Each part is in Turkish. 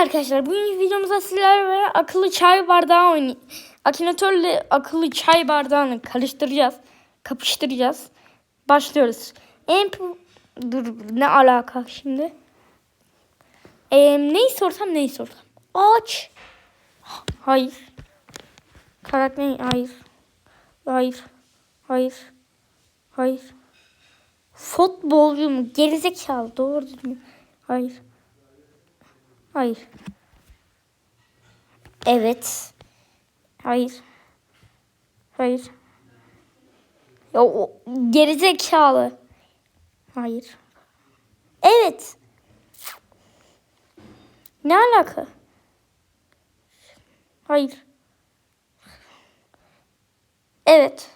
Arkadaşlar bugünkü videomuzda sizlerle akıllı çay bardağı oynay Akinatorla akıllı çay bardağını karıştıracağız. Kapıştıracağız. Başlıyoruz. En dur ne alaka şimdi? Ee, neyi sorsam neyi sorsam? Ağaç. Hayır. Karakter hayır. Hayır. Hayır. Hayır. Futbolcu mu? Gerizekalı. Doğru düzgün. Hayır. Hayır. Evet. Hayır. Hayır. Ya o gerizekalı. Hayır. Evet. Ne alaka? Hayır. Evet.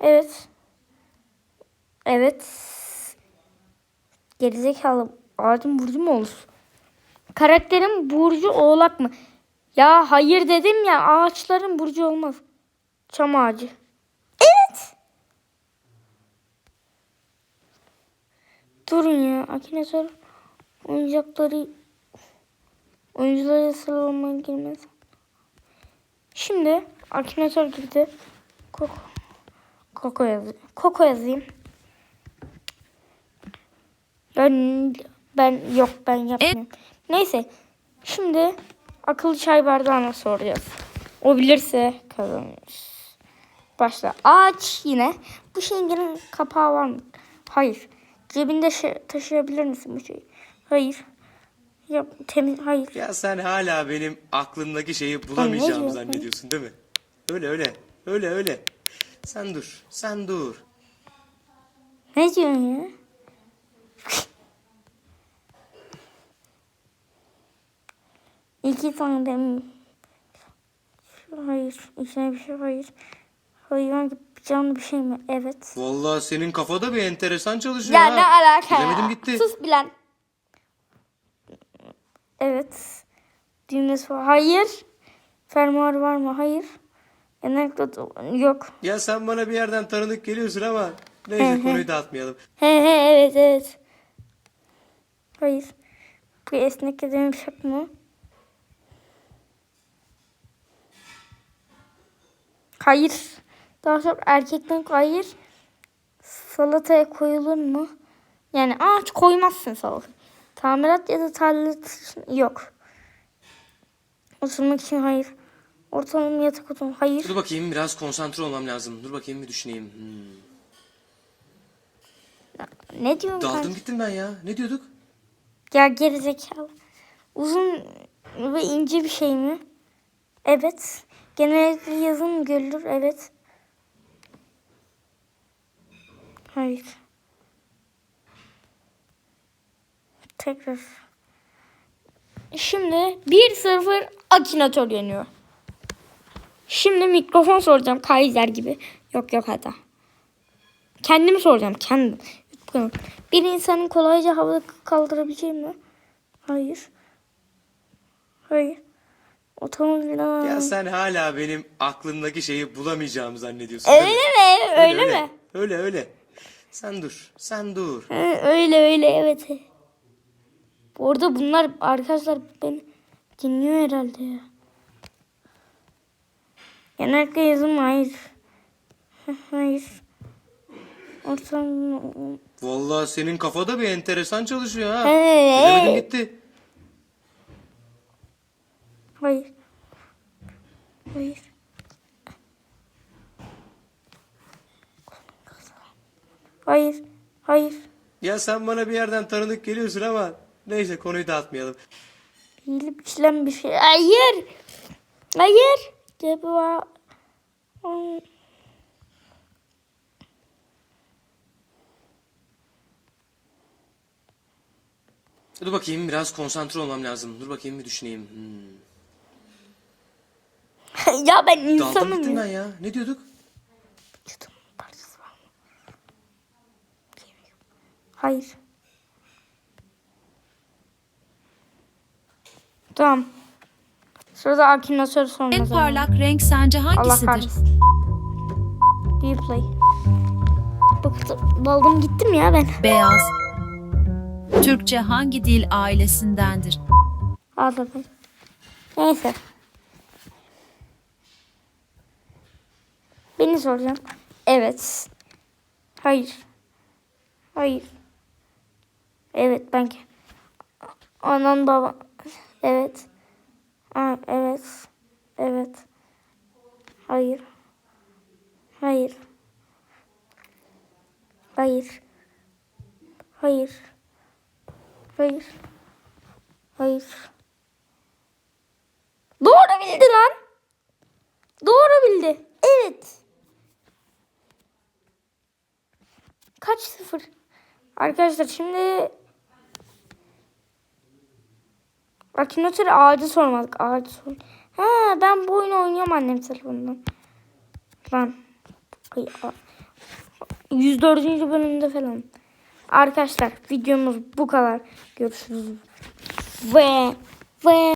Evet. Evet. Gerizekalı ağacın burcu mu olur? Karakterin burcu oğlak mı? Ya hayır dedim ya ağaçların burcu olmaz. Çam ağacı. Evet. Durun ya. Akinator oyuncakları oyunculara sıralamaya girmez. Şimdi Akinator girdi. Koko. Koko yazayım. Koko yazayım. Ben ben yok ben yapmıyorum. Neyse. Şimdi akıllı çay bardağına soracağız. O bilirse kazanırız. Başla. Ağaç yine. Bu şeyin gene kapağı var mı? Hayır. Cebinde şey, taşıyabilir misin bu şeyi? Hayır. Yap, temiz, hayır. Ya sen hala benim aklımdaki şeyi bulamayacağımı zannediyorsun değil mi? Öyle öyle. Öyle öyle. Sen dur. Sen dur. Ne diyorsun ya? İki tane de Hayır. İçine bir şey hayır. Hayvan gibi canlı bir şey mi? Evet. Vallahi senin kafada bir enteresan çalışıyor Ya ha. ne alaka Bilemedim ya? gitti. Sus bilen. Evet. Düğmesi var. Hayır. Fermuar var mı? Hayır. Anekdot yok. Ya sen bana bir yerden tanıdık geliyorsun ama neyse konuyu dağıtmayalım. He he evet evet. Hayır. Bu esnek yumuşak mı? Hayır. Daha çok erkekten hayır. Salataya koyulur mu? Yani ağaç koymazsın salata. Tamirat ya da için yok. Oturmak için hayır. Ortalama yatak odam hayır. Dur bakayım biraz konsantre olmam lazım. Dur bakayım bir düşüneyim. Hmm. Ne diyorsun Daldım kanka? gittim ben ya. Ne diyorduk? Ya gerizekalı. Uzun ve ince bir şey mi? Evet. Genellikle yazın görülür? Evet. Hayır. Tekrar. Şimdi 1-0 Akinator yeniyor. Şimdi mikrofon soracağım Kaiser gibi. Yok yok hata. Kendimi soracağım kendim. Bir insanın kolayca havada kaldırabileceği mi? Hayır. Hayır. Otomobil. Ya sen hala benim aklımdaki şeyi bulamayacağımı zannediyorsun Öyle mi? mi? Öyle, mi? Öyle öyle. Sen dur. Sen dur. Öyle öyle evet. Bu arada bunlar arkadaşlar beni dinliyor herhalde ya. Genellikle yazım hayır. hayır. Ortam... Vallahi senin kafada bir enteresan çalışıyor ha. Hey. Bilemedim gitti. Hayır. Hayır. Hayır. Hayır. Ya sen bana bir yerden tanıdık geliyorsun ama neyse konuyu dağıtmayalım. Hile biçilen bir şey. Hayır. Hayır. Cevap. Dur bakayım biraz konsantre olmam lazım. Dur bakayım bir düşüneyim. Hmm. ya ben Daldım insanım gittim ya. ben ya. Ne diyorduk? Vücudum parçası var mı? Hayır. Tamam. Sırada Akinator sorun En parlak renk sence Allah hangisidir? kahretsin. Replay. Bıktım. Daldım gittim ya ben. Beyaz. Türkçe hangi dil ailesindendir? Ağladım. Neyse. Beni soracağım. Evet. Hayır. Hayır. Evet ben. Anan baba. Evet. Aa, evet. Evet. Hayır. Hayır. Hayır. Hayır. Hayır. Hayır. Doğru bildi lan. Doğru bildi. Evet. Kaç sıfır? Arkadaşlar şimdi Akinator ağacı sormadık. Ağacı sor. Ha ben bu oyunu oynuyorum annem telefonundan. Lan. Ay, a- 104. bölümde falan. Arkadaşlar videomuz bu kadar. Görüşürüz. Ve ve